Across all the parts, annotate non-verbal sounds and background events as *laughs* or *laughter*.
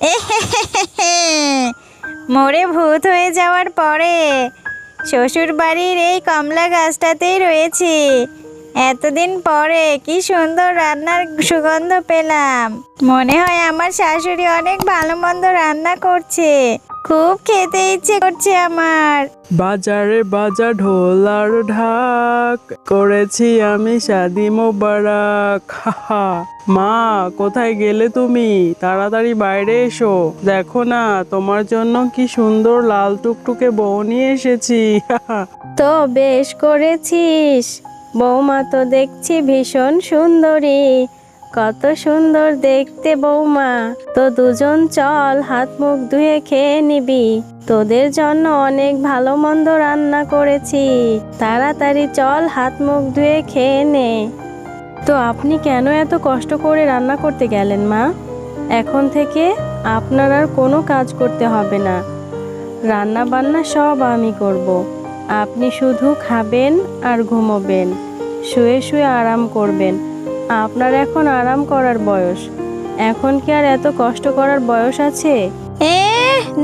*laughs* মরে ভূত হয়ে যাওয়ার পরে শ্বশুর বাড়ির এই কমলা গাছটাতেই রয়েছি। এতদিন পরে কি সুন্দর রান্নার সুগন্ধ পেলাম। মনে হয় আমার শাশুড়ি অনেক ভালো মন্দ রান্না করছে। খুব খেতে ইচ্ছে করছে আমার। বাজারে বাজার ঢোলার ঢাক করেছি আমি শাদি মোবারক। হাহা। মা কোথায় গেলে তুমি? তাড়াতাড়ি বাইরে এসো। দেখো না তোমার জন্য কি সুন্দর লাল টুকটুকে বউ নিয়ে এসেছি। তো বেশ করেছিস। বৌমা তো দেখছি ভীষণ সুন্দরী। কত সুন্দর দেখতে বৌমা। তো দুজন চল, হাত মুখ ধুয়ে খেয়ে নিবি। তোদের জন্য অনেক ভালো মন্দ রান্না করেছি। তাড়াতাড়ি চল, হাত মুখ ধুয়ে খেয়ে নে। তো আপনি কেন এত কষ্ট করে রান্না করতে গেলেন মা? এখন থেকে আপনার আর কোনো কাজ করতে হবে না। রান্না বান্না সব আমি করব। আপনি শুধু খাবেন আর ঘুমোবেন। শুয়ে শুয়ে আরাম করবেন। আপনার এখন আরাম করার বয়স। এখন কি আর এত কষ্ট করার বয়স আছে?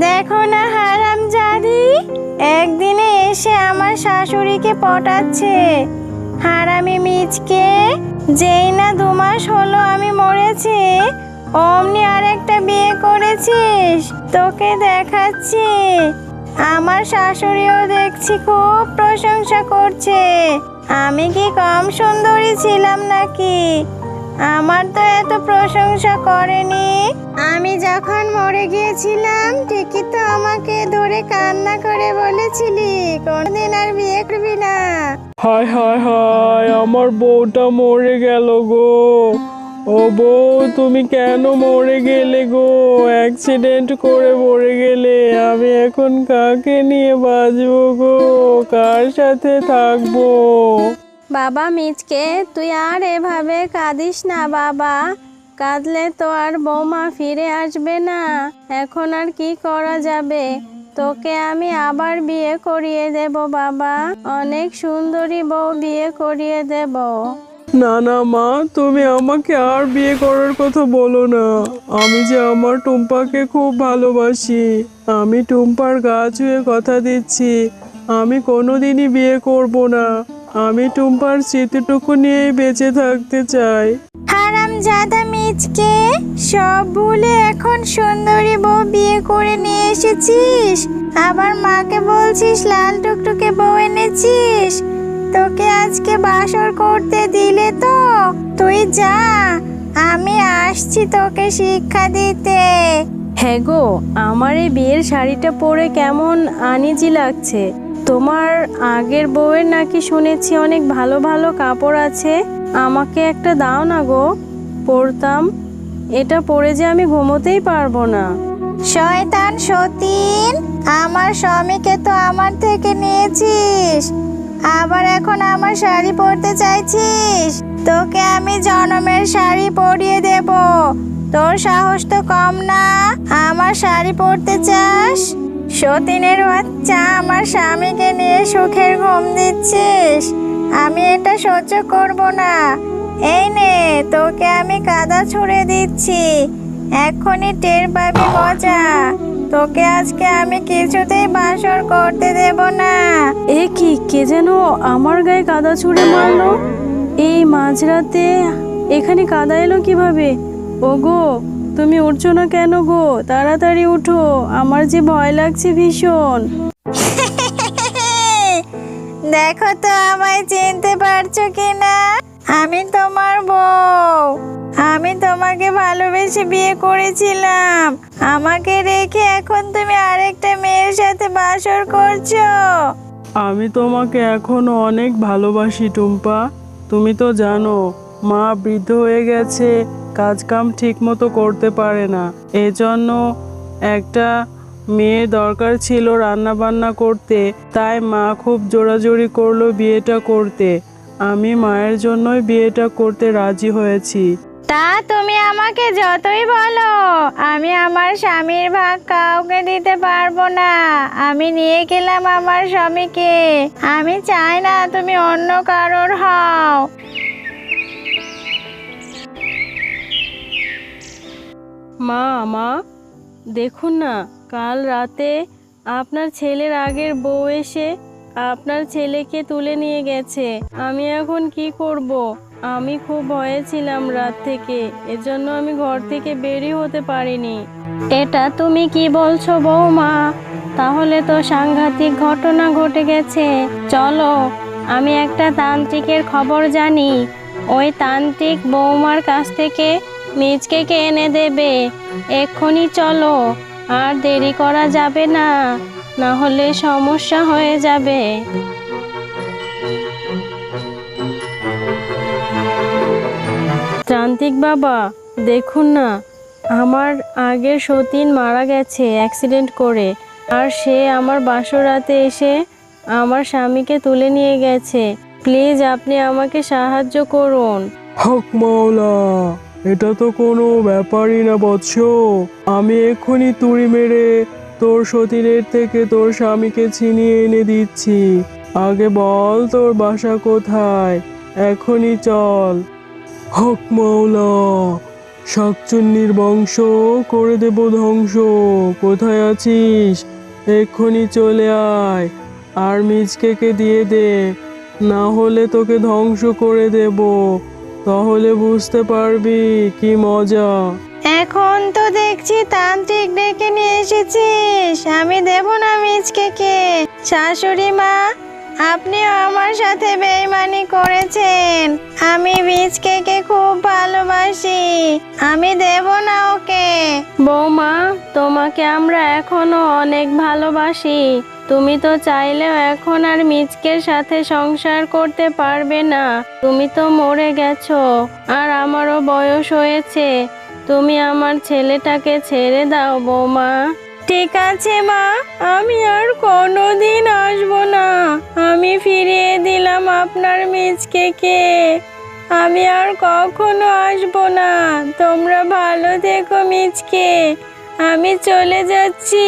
দেখো না হারাম জাদি। একদিনে এসে আমার শাশুড়িকে পটাচ্ছে। হারামি মিচকে যেই না দু মাস হলো আমি মরেছি, অমনি আরেকটা বিয়ে করেছিস, তোকে দেখাচ্ছি। আমার শাশুড়িও দেখছি খুব প্রশংসা করছে। আমি কি কম সুন্দরী ছিলাম নাকি? আমার তো এত প্রশংসা করেনি। আমি যখন মরে গিয়েছিলাম, ঠিকই তো আমাকে ধরে কান্না করে বলেছিলি, কোনদিন আর বিয়ে করবি না। হায় হায় হায়, আমার বউটা মরে গেল গো। ও বউ, তুমি কেন মরে গেলে গো? অ্যাক্সিডেন্ট করে মরে গেলে। এখন কাকে নিয়ে বাঁচবো গো? কার সাথে থাকব? বাবা মিচকে, তুই আর এভাবে কাঁদিস না বাবা। কাঁদলে তো আর বৌমা ফিরে আসবে না। এখন আর কি করা যাবে? তোকে আমি আবার বিয়ে করিয়ে দেব বাবা। অনেক সুন্দরী বউ বিয়ে করিয়ে দেব। না না, মা, তুমি আমাকে আর বিয়ে করার কথা বলো না। আমি যে আমার টুম্পাকে খুব ভালোবাসি। আমি টুম্পার গা ছুঁয়ে কথা দিচ্ছি। আমি কোনোদিনই বিয়ে করব না। আমি টুম্পার স্মৃতিটুকু নিয়েই বেঁচে থাকতে চাই। হারাম জাদা মিচকে, সব ভুলে এখন সুন্দরী বউ বিয়ে করে নিয়ে এসেছিস? আবার মাকে বলছিস লাল টুকটুকে বউ এনেছিস? তোকে আজকে বাসর করতে দিলে তো। তুই যা আমি আসছি তোকে শিক্ষা দিতে। হ্যাঁ গো আমার এই বিয়ের শাড়িটা পরে কেমন আনিজি লাগছে। তোমার আগের বউয়ের নাকি শুনেছি অনেক ভালো ভালো কাপড় আছে। আমাকে একটা দাও না গো পরতাম। এটা পরে যে আমি ঘুমোতেই পারব না। শয়তান সতীন আমার স্বামীকে তো আমার থেকে নিয়েছিস। আবার এখন আমার শাড়ি পরতে চাইছিস? তোকে আমি জনমের শাড়ি পরিয়ে দেব। তোর সাহস তো কম না। আমার শাড়ি পরতে চাস? সতীনের বাচ্চা আমার স্বামীকে নিয়ে সুখের ঘুম দিচ্ছিস। আমি এটা সহ্য করব না। এই নে, তোকে আমি কাদা ছুঁড়ে দিচ্ছি। এখনই টের পাবি মজা। তোকে আজকে আমি কিছুতেই বাসর করতে দেব না। এ কি কে যেন আমার গায়ে কাদা ছুঁড়ে মারলো? এই মাঝরাতে এখানে কাদা এলো কীভাবে? ওগো তুমি উঠছো না কেন গো? তাড়াতাড়ি উঠো আমার যে ভয় লাগছে ভীষণ। *laughs* দেখো তো আমায় চিনতে পারছ কিনা? আমি তোমার বউ। আমি তোমাকে ভালোবেসে বিয়ে করেছিলাম। আমাকে রেখে এখন তুমি আরেকটা মেয়ের সাথে বাসর করছ। আমি তোমাকে এখনও অনেক ভালোবাসি, টুম্পা। তুমি তো জানো, মা বৃদ্ধ হয়ে গেছে কাজ কাম ঠিক মতো করতে পারে না। এজন্য একটা মেয়ে দরকার ছিল রান্না বান্না করতে, তাই মা খুব জোরাজোরি করল বিয়েটা করতে। আমি মায়ের জন্যই বিয়েটা করতে রাজি হয়েছি। তা তুমি আমাকে যতই বলো, আমি আমার স্বামীর ভাগ কাউকে দিতে পারব না। আমি নিয়ে গেলাম আমার স্বামীকে। আমি চাই না তুমি অন্য কারোর হও। মা মা, দেখুন না, কাল রাতে আপনার ছেলের আগের বউ এসে আপনার ছেলেকে তুলে নিয়ে গেছে। আমি এখন কি করব? আমি খুব ভয়ে ছিলাম রাত থেকে। এজন্য আমি ঘর থেকে বেরই হতে পারিনি। এটা তুমি কি বলছো বৌমা? তাহলে তো সাংঘাতিক ঘটনা ঘটে গেছে। চলো, আমি একটা তান্ত্রিকের খবর জানি। ওই তান্ত্রিক বৌমার কাছ থেকে মিচকেকে এনে দেবে? এক্ষুনি চলো, আর দেরি করা যাবে না। না হলে সমস্যা হয়ে যাবে। তান্ত্রিক বাবা, দেখুন না, আমার আগের সতীন মারা গেছে অ্যাক্সিডেন্ট করে, আর সে আমার বাসরাতে এসে আমার স্বামীকে তুলে নিয়ে গেছে। প্লিজ আপনি আমাকে সাহায্য করুন। হক মাওলা, এটা তো কোনো ব্যাপারই না বৎস। আমি এক্ষুনি তুড়ি মেরে তোর সতীনের থেকে তোর স্বামীকে ছিনিয়ে এনে দিচ্ছি। আগে বল তোর বাসা কোথায়? এখনই চল। হক মাওলা, শাকচুন্নির বংশ করে দেব ধ্বংস। কোথায় আছিস? এক্ষুনি চলে আয়। আর মিজকেকে দিয়ে দে। না হলে তোকে ধ্বংস করে দেব। তাহলে বুঝতে পারবি কি মজা। এখন তো দেখছি তান্ত্রিক ডেকে নিয়ে এসেছিস। আমি দেব না মিচকে কে শাশুড়ি মা, আপনিও আমার সাথে বেইমানি করেছেন। আমি মিচকে খুব ভালোবাসি। আমি দেব না ওকে। বৌমা, তোমাকে আমরা এখনও অনেক ভালোবাসি। তুমি তো চাইলেও এখন আর মিচকের সাথে সংসার করতে পারবে না। তুমি তো মরে গেছো। আর আমারও বয়স হয়েছে। তুমি আমার ছেলেটাকে ছেড়ে দাও, বৌমা। ঠিক আছে, মা। আমি আর কোনোদিন আসব না। আমি ফিরিয়ে দিলাম আপনার মিচকে আমি আর কখনো আসব না। তোমরা ভালো দেখো মিজকে। আমি চলে যাচ্ছি।